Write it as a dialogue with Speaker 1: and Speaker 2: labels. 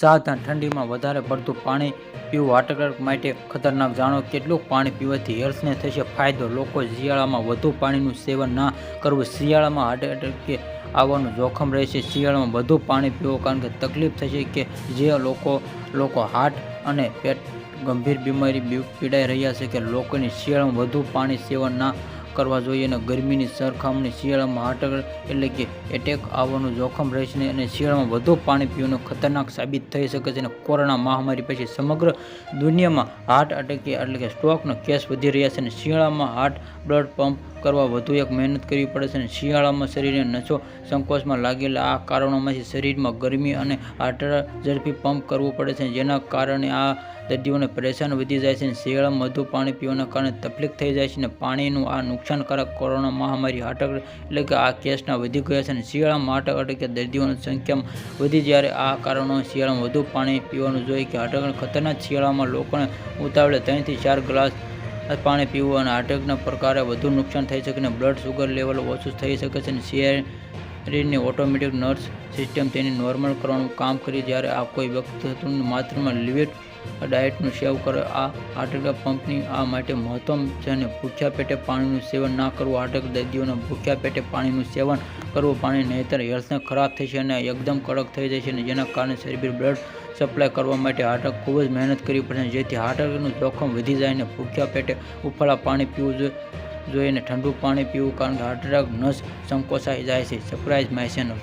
Speaker 1: સાવધાન ઠંડીમાં વધારે પડતું પાણી પીવું હાર્ટ માટે ખતરનાક જાણો. કેટલું પાણી પીવાથી હેલ્થને થશે ફાયદો? લોકો શિયાળામાં વધુ પાણીનું સેવન ના કરવું. શિયાળામાં હાર્ટ એટેક આવવાનું જોખમ રહેશે. શિયાળામાં વધુ પાણી પીવું કારણ કે તકલીફ થશે કે જે લોકો લોકો હાર્ટ અને પેટ ગંભીર બીમારી પીડાઈ રહ્યા છે કે લોકોની શિયાળામાં વધુ પાણી સેવન ના કરવા જોઈએ અને ગરમીની સરખામણી શિયાળામાં હાર્ટ એટલે કે એટેક આવવાનું જોખમ રહેશે નહીં અને શિયાળામાં વધુ પાણી પીવાનું ખતરનાક સાબિત થઈ શકે છે અને કોરોના મહામારી પછી સમગ્ર દુનિયામાં હાર્ટ એટેક એટલે કે સ્ટ્રોકનો કેસ વધી રહ્યા છે અને શિયાળામાં હાર્ટ બ્લડ પંપ કરવા વધુ એક મહેનત કરવી પડે છે અને શિયાળામાં શરીરને નસો સંકોચમાં લાગેલા આ કારણોમાંથી શરીરમાં ગરમી અને હાર્ટ ઝડપી પંપ કરવું પડે છે, જેના કારણે આ દર્દીઓને પરેશાન વધી જાય છે અને શિયાળામાં વધુ પાણી પીવાના કારણે તકલીફ થઈ જાય છે અને પાણીનું આ નુકસાનકારક કોરોના મહામારી હાર્ટ એટલે કે આ કેસના વધી ગયા છે અને શિયાળામાં આટક અટકે દર્દીઓની સંખ્યામાં વધી જ્યારે આ કારણો શિયાળામાં વધુ પાણી પીવાનું જોઈએ કે હાર્ટ ખતરનાક શિયાળામાં લોકોને ઉતાવળે ત્રણથી ચાર ગ્લાસ પાણી પીવું અને હાર્ટ એટેકના પ્રકારે વધુ નુકસાન થઈ શકે અને બ્લડ શુગર લેવલ ઓછું થઈ શકે છે અને શરીરની ઓટોમેટિક નર્સ સિસ્ટમ તેની નોર્મલ કરવાનું કામ કરી જ્યારે આ કોઈ વ્યક્તિ માત્રમાં લિવિટ ડાયટનું સેવ કરે, આ હાર્ટ એટેક પંપની આ માટે મહત્તમ છે અને ભૂખ્યા પેટે પાણીનું સેવન ના કરવું હાર્ટ એટેક દર્દીઓને ભૂખ્યા પેટે પાણીનું સેવન કરવું પાણી નહીંતર હેલ્થને ખરાબ થશે અને એકદમ કડક થઈ જાય છે અને જેના કારણે શરીર બ્લડ સપ્લાય કરવા માટે હાર્ટ અટેક ખૂબ જ મહેનત કરવી પડે છે. જેથી હાર્ટ અટેકનું જોખમ વધી જાય અને ભૂખ્યા પેટે ઉફાળા પાણી પીવું જોઈએ અને ઠંડુ પાણી પીવું કારણ કે હાર્ટ અટેક નસ સંકોચાઈ જાય છે. Surprise my channel